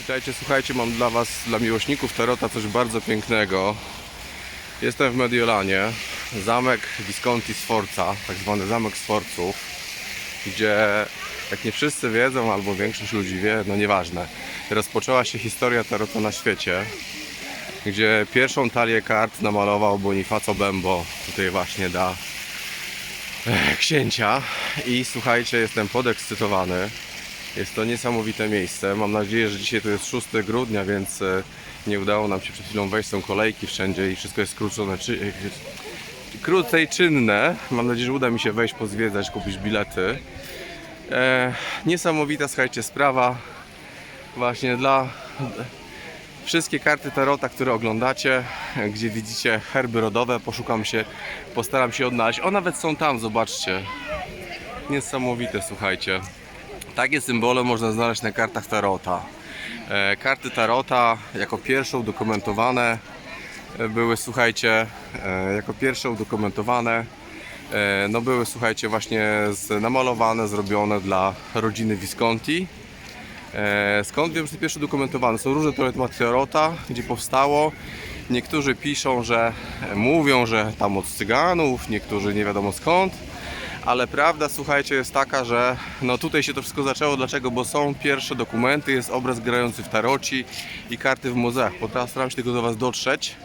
Witajcie, słuchajcie, mam dla Was, dla miłośników Tarota coś bardzo pięknego. Jestem w Mediolanie, zamek Visconti Sforza, tak zwany zamek Sforców, gdzie, jak nie wszyscy wiedzą, albo większość ludzi wie, no nieważne, rozpoczęła się historia Tarota na świecie, gdzie pierwszą talię kart namalował Bonifaco Bembo, tutaj właśnie da e, księcia i słuchajcie, jestem podekscytowany. Jest to niesamowite miejsce. Mam nadzieję, że dzisiaj to jest 6 grudnia, więc e, nie udało nam się przed chwilą wejść. Są kolejki wszędzie i wszystko jest skrócone. Czy, e, krócej czynne. Mam nadzieję, że uda mi się wejść, pozwiedzać, kupić bilety. E, niesamowita, słuchajcie, sprawa. Właśnie dla wszystkie karty Tarota, które oglądacie, gdzie widzicie herby rodowe, poszukam się, postaram się odnaleźć. O, nawet są tam, zobaczcie. Niesamowite, słuchajcie. Takie symbole można znaleźć na kartach Tarota. E, Karty Tarota jako pierwsze udokumentowane e, były, słuchajcie, e, jako pierwsze udokumentowane no były, słuchajcie, właśnie namalowane, zrobione dla rodziny Visconti. Skąd wiem, że pierwsze udokumentowane? Są różne teorie Tarota, gdzie powstało. Niektórzy piszą, że mówią, że tam od Cyganów, niektórzy nie wiadomo skąd ale prawda, słuchajcie, jest taka, że no tutaj się to wszystko zaczęło. Dlaczego? Bo są pierwsze dokumenty, jest obraz grający w taroci i karty w muzeach. Bo teraz staram się tylko do Was dotrzeć.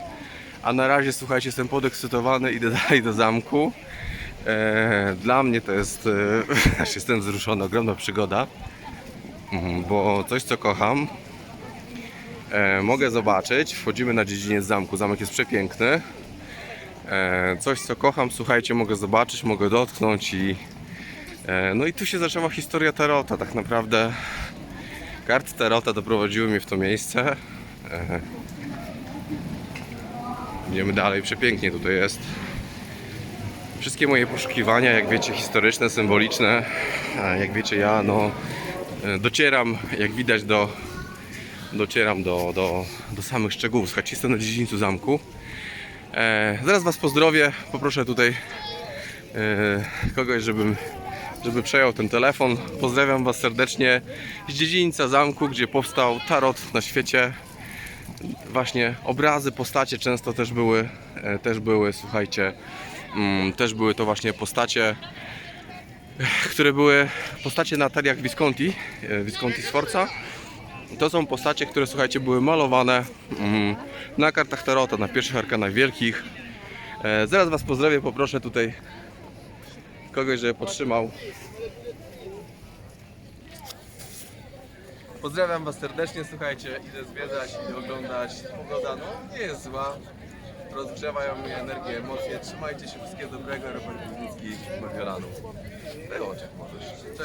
A na razie, słuchajcie, jestem podekscytowany, idę dalej do zamku. Eee, dla mnie to jest, e, aż jestem wzruszony, ogromna przygoda, Mhm, bo coś co kocham, e, mogę zobaczyć. Wchodzimy na dziedziniec zamku, zamek jest przepiękny. E, coś co kocham, słuchajcie, mogę zobaczyć, mogę dotknąć i e, no i tu się zaczęła historia Tarota, tak naprawdę karty Tarota doprowadziły mnie w to miejsce. E, idziemy dalej, przepięknie tutaj jest. Wszystkie moje poszukiwania, jak wiecie, historyczne, symboliczne, jak wiecie, ja no docieram, jak widać, do docieram do, do, do samych szczegółów. Słuchajcie, jestem na dziedzińcu zamku. E, zaraz Was pozdrowię. Poproszę tutaj e, kogoś, żebym, żeby przejął ten telefon. Pozdrawiam Was serdecznie z dziedzińca zamku, gdzie powstał tarot na świecie. Właśnie obrazy, postacie często też były, e, też były, słuchajcie, mm, też były to właśnie postacie, które były postacie na taliach Visconti, Visconti Sforza. To są postacie, które słuchajcie, były malowane mm, na kartach Tarota, na pierwszych arkanach wielkich. E, zaraz Was pozdrowię, poproszę tutaj kogoś, żeby podtrzymał. Pozdrawiam Was serdecznie, słuchajcie, idę zwiedzać, idę oglądać. Pogoda no, nie jest zła, rozgrzewają mnie energię, emocje. Trzymajcie się, wszystkiego dobrego, Robert Guznicki, Mediolanów. Wyłączyć możesz. Cześć.